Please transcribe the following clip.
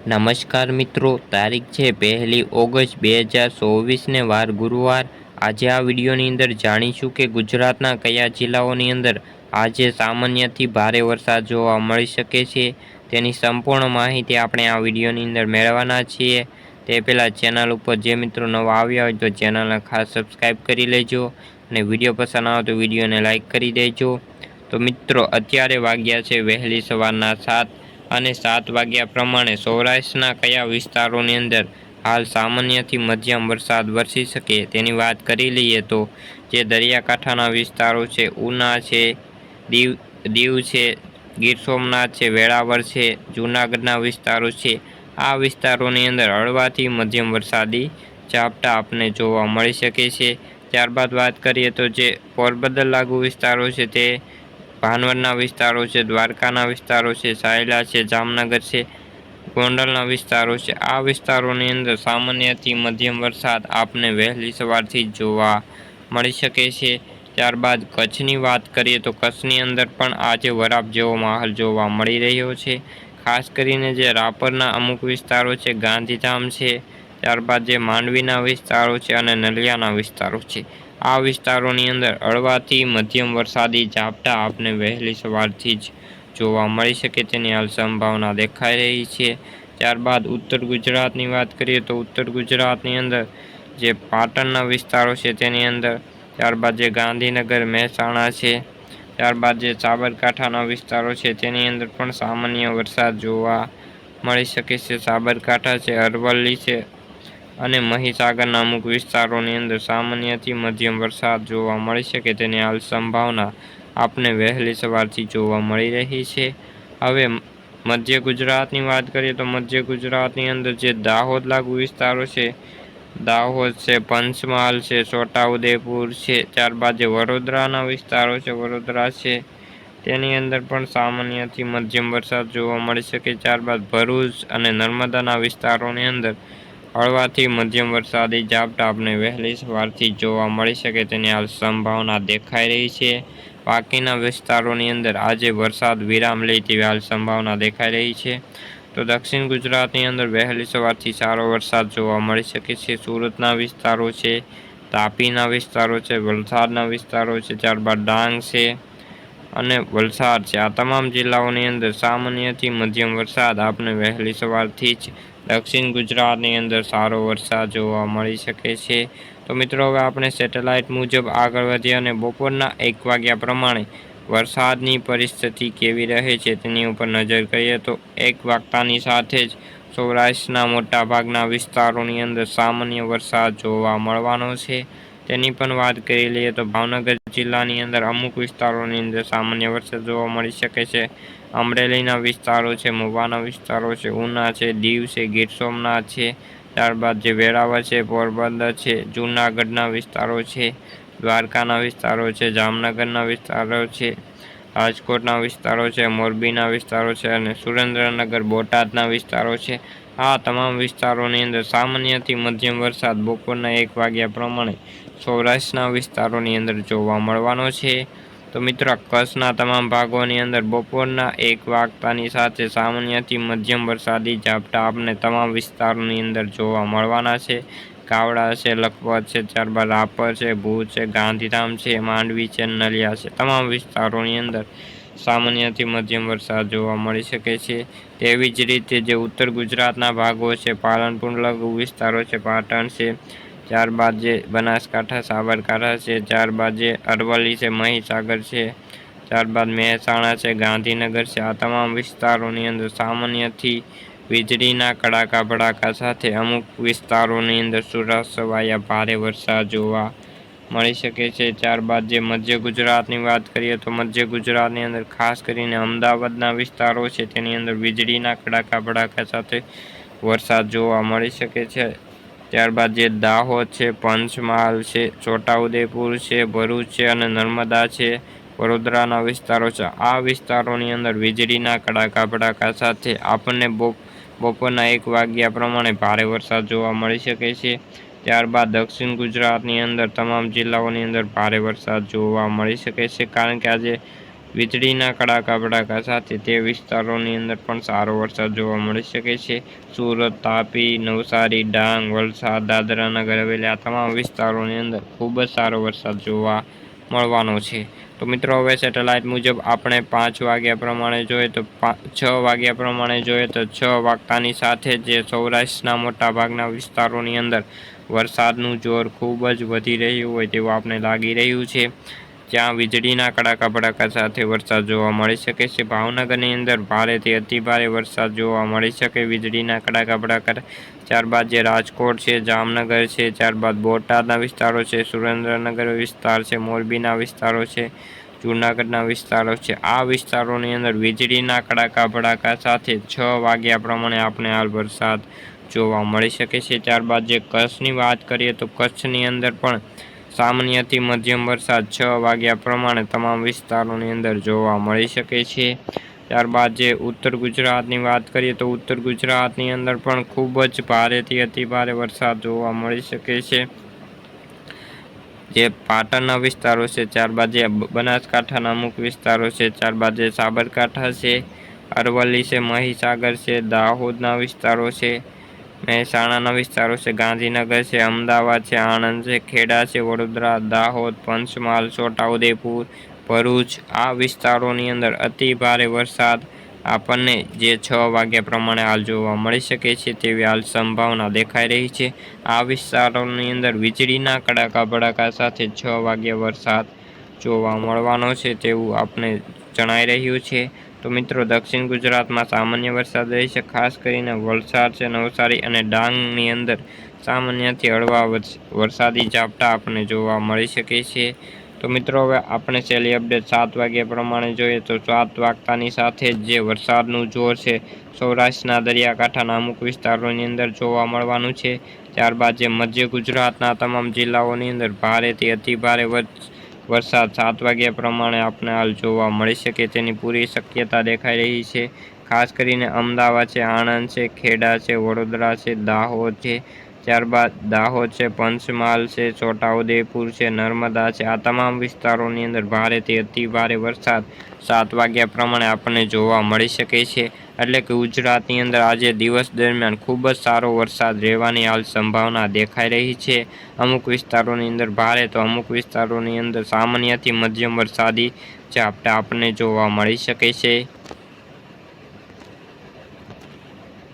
નમસ્કાર મિત્રો, તારીખ છે પહેલી ઓગસ્ટ બે હજાર ચોવીસને વાર ગુરુવાર. આજે આ વિડીયોની અંદર જાણીશું કે ગુજરાતના કયા જિલ્લાઓની અંદર આજે સામાન્યથી ભારે વરસાદ જોવા મળી શકે છે. તેની સંપૂર્ણ માહિતી આપણે આ વિડીયોની અંદર મેળવવાના છીએ. તે પહેલાં ચેનલ ઉપર જે મિત્રો નવા આવ્યા હોય તો ચેનલને ખાસ સબસ્ક્રાઈબ કરી લેજો અને વીડિયો પસંદ આવે તો વિડીયોને લાઇક કરી દેજો. તો મિત્રો, અત્યારે વાગ્યા છે વહેલી સવારના સાત. અને સાત વાગ્યા પ્રમાણે સૌરાષ્ટ્રના કયા વિસ્તારોની અંદર હાલ સામાન્યથી મધ્યમ વરસાદ વરસી શકે તેની વાત કરી લઈએ તો જે દરિયાકાંઠાના વિસ્તારો છે, ઉના છે, દીવ દીવ છે, ગીર સોમનાથ છે વેળાવર છે, જૂનાગઢના વિસ્તારો છે. આ વિસ્તારોની અંદર હળવાથી મધ્યમ વરસાદી ઝાપટા આપને જોવા મળી શકે છે. ત્યારબાદ વાત કરીએ તો જે પોરબંદર લાગુ વિસ્તારો છે તે ભાનવડના વિસ્તારો છે, દ્વારકાના વિસ્તારો છે, સાયલા છે, જામનગર છે, ગોંડલના વિસ્તારો છે. આ વિસ્તારોની અંદર સામાન્યથી મધ્યમ વરસાદ આપને વહેલી સવારથી જોવા મળી શકે છે. ત્યારબાદ કચ્છની વાત કરીએ તો કચ્છની અંદર પણ આજે વરાપ જેવો માહોલ જોવા મળી રહ્યો છે. ખાસ કરીને જે રાપરના અમુક વિસ્તારો છે, ગાંધીધામ છે ત્યારબાદ જે માંડવીના વિસ્તારો છે અને નલિયાના વિસ્તારો છે. આ વિસ્તારોની અંદર હળવાથી મધ્યમ વરસાદી ઝાપટા આપને વહેલી સવારથી જ જોવા મળી શકે તેની હાલ સંભાવના દેખાઈ રહી છે. ત્યારબાદ ઉત્તર ગુજરાતની વાત કરીએ તો ઉત્તર ગુજરાતની અંદર જે પાટણના વિસ્તારો છે તેની અંદર ત્યારબાદ જે ગાંધીનગર, મહેસાણા છે. ત્યારબાદ જે સાબરકાંઠાના વિસ્તારો છે તેની અંદર પણ સામાન્ય વરસાદ જોવા મળી શકે છે. સાબરકાંઠા છે, અરવલ્લી છે અને મહીસાગરના અમુક વિસ્તારોની અંદર સામાન્યથી મધ્યમ વરસાદ જોવા મળી શકે તેની હાલ સંભાવના આપને વહેલી સવારથી જોવા મળી રહી છે. હવે મધ્ય ગુજરાતની વાત કરીએ તો મધ્ય ગુજરાતની અંદર જે દાહોદ લાગુ વિસ્તારો છે, દાહોદ છે, પંચમહાલ છે, છોટાઉદેપુર છે ત્યારબાદ જે વડોદરાના વિસ્તારો છે, વડોદરા છે, તેની અંદર પણ સામાન્યથી મધ્યમ વરસાદ જોવા મળી શકે. ત્યારબાદ ભરૂચ અને નર્મદાના વિસ્તારોની અંદર હળવાથી મધ્યમ વરસાદી ઝાપટા આપણે વહેલી સવારથી જોવા મળી શકે તેની હાલ સંભાવના દેખાઈ રહી છે. બાકીના વિસ્તારોની અંદર આજે વરસાદ વિરામ લે તેવી હાલ સંભાવના દેખાઈ રહી છે. તો દક્ષિણ ગુજરાતની અંદર વહેલી સવારથી સારો વરસાદ જોવા મળી શકે છે. સુરતના વિસ્તારો છે, તાપીના વિસ્તારો છે, વલસાડના વિસ્તારો છે, ત્યારબાદ ડાંગ છે અને વલસાડ છે. આ તમામ જિલ્લાઓની અંદર સામાન્યથી મધ્યમ વરસાદ આપને વહેલી સવારથી જ દક્ષિણ ગુજરાતની અંદર સારો વરસાદ જોવા મળી શકે છે. તો મિત્રો, હવે આપણે સેટેલાઇટ મુજબ આગળ વધીએ અને બપોરના એક વાગ્યા પ્રમાણે વરસાદની પરિસ્થિતિ કેવી રહે છે તેની ઉપર નજર કરીએ તો એક વાગતાની સાથે જ સૌરાષ્ટ્રના મોટાભાગના વિસ્તારોની અંદર સામાન્ય વરસાદ જોવા મળવાનો છે. તેની પણ વાત કરી લઈએ તો ભાવનગર જિલ્લાની અંદર અમુક વિસ્તારોની અંદર સામાન્ય વરસાદ જોવા મળી શકે છે. અમરેલીના વિસ્તારો છે મુવાના વિસ્તારો છે, ઉના છે, દીવ છે, ગીર સોમનાથ છે, ત્યારબાદ જે વેરાવળ છે, પોરબંદર છે, જૂનાગઢના વિસ્તારો છે, દ્વારકાના વિસ્તારો છે, જામનગરના વિસ્તારો છે, રાજકોટના વિસ્તારો છે, મોરબીના વિસ્તારો છે અને સુરેન્દ્રનગર, બોટાદના વિસ્તારો છે. આ તમામ વિસ્તારોની અંદર સામાન્યથી મધ્યમ વરસાદ બપોરના એક વાગ્યા પ્રમાણે સૌરાષ્ટ્રના વિસ્તારોની અંદર જોવા મળવાનો છે. તો મિત્રો કચ્છના તમામ ભાગોની અંદર બપોરના એક વાગતાની સાથે સામાન્યથી મધ્યમ વરસાદી ઝાપટા આપણે તમામ વિસ્તારોની અંદર જોવા મળવાના છે. કાવડા છે, લખપત છે, ત્યારબાદ રાપર છે, ભુજ છે, ગાંધીધામ છે, માંડવી છે, નલિયા છે. તમામ વિસ્તારોની અંદર સામાન્યથી મધ્યમ વરસાદ જોવા મળી શકે છે. તેવી જ રીતે જે ઉત્તર ગુજરાતના ભાગો છે, પાલનપુર લઘુ વિસ્તારો છે, પાટણ છે ત્યારબાદ જે બનાસકાંઠા, સાબરકાંઠા છે ત્યારબાદ જે અરવલ્લી છે, મહીસાગર છે ત્યારબાદ મહેસાણા છે, ગાંધીનગર છે. આ તમામ વિસ્તારોની અંદર સામાન્યથી વીજળીના કડાકા ભડાકા સાથે અમુક વિસ્તારોની અંદર સુરાસવાયા ભારે વરસાદ જોવા મળી શકે છે. ત્યારબાદ જે મધ્ય ગુજરાતની વાત કરીએ તો મધ્ય ગુજરાતની અંદર ખાસ કરીને અમદાવાદના વિસ્તારો છે, તેની અંદર વીજળીના કડાકા ભડાકા સાથે વરસાદ જોવા મળી શકે છે. ત્યારબાદ જે દાહોદ છે, પંચમહાલ છે, છોટાઉદેપુર છે, ભરૂચ છે અને નર્મદા છે, વડોદરાના વિસ્તારો છે. આ વિસ્તારોની અંદર વીજળીના કડાકા ભડાકા સાથે આપણને બપોરના એક વાગ્યા પ્રમાણે ભારે વરસાદ જોવા મળી શકે છે. ત્યારબાદ દક્ષિણ ગુજરાતની અંદર તમામ જિલ્લાઓની અંદર ભારે વરસાદ જોવા મળી શકે છે. કારણ કે આજે વીજળીના કડાકા ભડાકા સાથે તે વિસ્તારોની અંદર પણ સારો વરસાદ જોવા મળી શકે છે. સુરત, તાપી, નવસારી, ડાંગ, વલસાડ, દાદરા નગર હવેલી આ તમામ વિસ્તારોની અંદર ખૂબ જ સારો વરસાદ જોવા મળવાનો છે. તો મિત્રો, હવે સેટેલાઇટ મુજબ આપણે પાંચ વાગ્યા પ્રમાણે જોઈએ તો છ વાગ્યા પ્રમાણે જોઈએ તો છ વાગતાની સાથે જે સૌરાષ્ટ્રના મોટાભાગના વિસ્તારોની અંદર વરસાદનું જોર ખૂબ જ વધી રહ્યું હોય તેવું આપણે લાગી રહ્યું છે. જ્યાં વીજળીના કડાકા ભડાકા સાથે વરસાદ જોવા મળી શકે છે. ભાવનગરની અંદર ભારેથી અતિભારે વરસાદ જોવા મળી શકે. વીજળીના કડાકા ભડાકા ત્યારબાદ જે રાજકોટ છે, જામનગર છે ત્યારબાદ બોટાદના વિસ્તારો છે, સુરેન્દ્રનગર વિસ્તાર છે, મોરબીના વિસ્તારો છે, જૂનાગઢના વિસ્તારો છે. આ વિસ્તારોની અંદર વીજળીના કડાકા ભડાકા સાથે છ વાગ્યા પ્રમાણે આપણે હાલ વરસાદ જોવા મળી શકે છે. ત્યારબાદ જે કચ્છની વાત કરીએ તો કચ્છની અંદર પણ સામાન્યથી મધ્યમ વરસાદ છ વાગ્યા પ્રમાણે તમામ વિસ્તારોની અંદર જોવા મળી શકે છે. ત્યારબાદ જે ઉત્તર ગુજરાતની વાત કરીએ તો ઉત્તર ગુજરાતની અંદર પણ ખૂબ જ ભારેથી અતિભારે વરસાદ જોવા મળી શકે છે. જે પાટણના વિસ્તારો છે, ત્યારબાદ જે બનાસકાંઠાના અમુક વિસ્તારો છે, ત્યારબાદ જે સાબરકાંઠા છે, અરવલ્લી છે, મહીસાગર છે, દાહોદના વિસ્તારો છે મહેસાણાના વિસ્તારો છે. ગાંધીનગર છે, અમદાવાદ છે, આણંદ છે, ખેડા છે, વડોદરા, દાહોદ, પંચમહાલ, છોટાઉદેપુર, ભરૂચ. આ વિસ્તારોની અંદર અતિ ભારે વરસાદ આપણને જે છ વાગ્યા પ્રમાણે હાલ જોવા મળી શકે છે તેવી હાલ સંભાવના દેખાઈ રહી છે. આ વિસ્તારોની અંદર વીજળીના કડાકા ભડાકા સાથે છ વાગ્યા વરસાદ જોવા મળવાનો છે તેવું આપણે જણાઈ રહ્યું છે. તો મિત્રો, દક્ષિણ ગુજરાતમાં સામાન્ય વરસાદ રહેશે ખાસ કરીને વલસાડ છે, નવસારી અને ડાંગની અંદર સામાન્યથી હળવા વરસાદી ઝાપટા આપણને જોવા મળી શકે છે. તો મિત્રો, હવે આપણે છેલ્લી અપડેટ સાત વાગ્યા પ્રમાણે જોઈએ તો સાત વાગતાની સાથે જ જે વરસાદનું જોર છે, સૌરાષ્ટ્રના દરિયાકાંઠાના અમુક વિસ્તારોની અંદર જોવા મળવાનું છે. ત્યારબાદ જે મધ્ય ગુજરાતના તમામ જિલ્લાઓની અંદર ભારેથી અતિભારે વરસાદ સાત વાગ્યા પ્રમાણે આપણે હાલ જોવા મળી શકે તેની પૂરી શક્યતા દેખાઈ રહી છે. ખાસ કરીને અમદાવાદ છે, આણંદ છે, ખેડા છે, વડોદરા છે, દાહોદ છે, ત્યારબાદ દાહોદ છે, પંચમહાલ છે, છોટાઉદેપુર છે, નર્મદા છે. આ તમામ વિસ્તારોની અંદર ભારેથી અતિ ભારે વરસાદ સાત વાગ્યા પ્રમાણે આપણને જોવા મળી શકે છે. એટલે કે ગુજરાતની અંદર આજે દિવસ દરમિયાન ખૂબ જ સારો વરસાદ રહેવાની હાલ સંભાવના દેખાઈ રહી છે. અમુક વિસ્તારોની અંદર ભારે તો અમુક વિસ્તારોની અંદર સામાન્યથી મધ્યમ વરસાદી ઝાપટા આપણને જોવા મળી શકે છે.